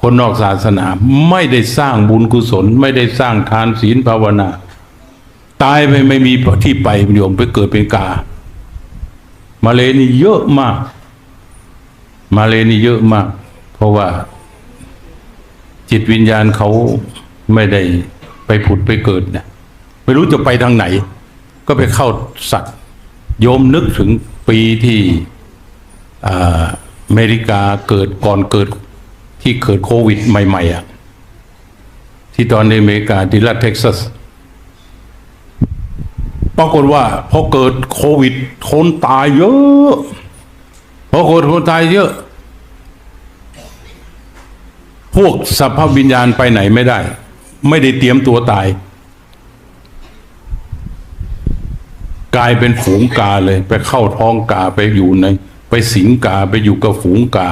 คนนอกศาสนาไม่ได้สร้างบุญกุศล ไม่ได้สร้างทานศีลภาวนา ตายไปไม่มีที่ไปโยมไปเกิดเป็นกา มาเลนี่เยอะมาก มาเลนี่เยอะมาก เพราะว่า จิตวิญญาณเขาไม่ได้ไปผุดไปเกิดนะไม่รู้จะไปทางไหน ก็ไปเข้าสัตว์โยมนึกถึงปีที่อ่าอเมริกาเกิดก่อนเกิด ที่เกิดโควิดใหม่ๆอะที่ตอนในอเมริกาที่รัฐเท็กซัสปรากฏว่าพอเกิดโควิดคนตายเยอะพอเกิดคนตายเยอะ พวกสัพพวิญญาณไปไหนไม่ได้ ไม่ได้เตรียมตัวตาย กลายเป็นฝูงกาเลย ไปเข้าท้องกาไปอยู่ใน ไปสิงกาไปอยู่กับฝูงกา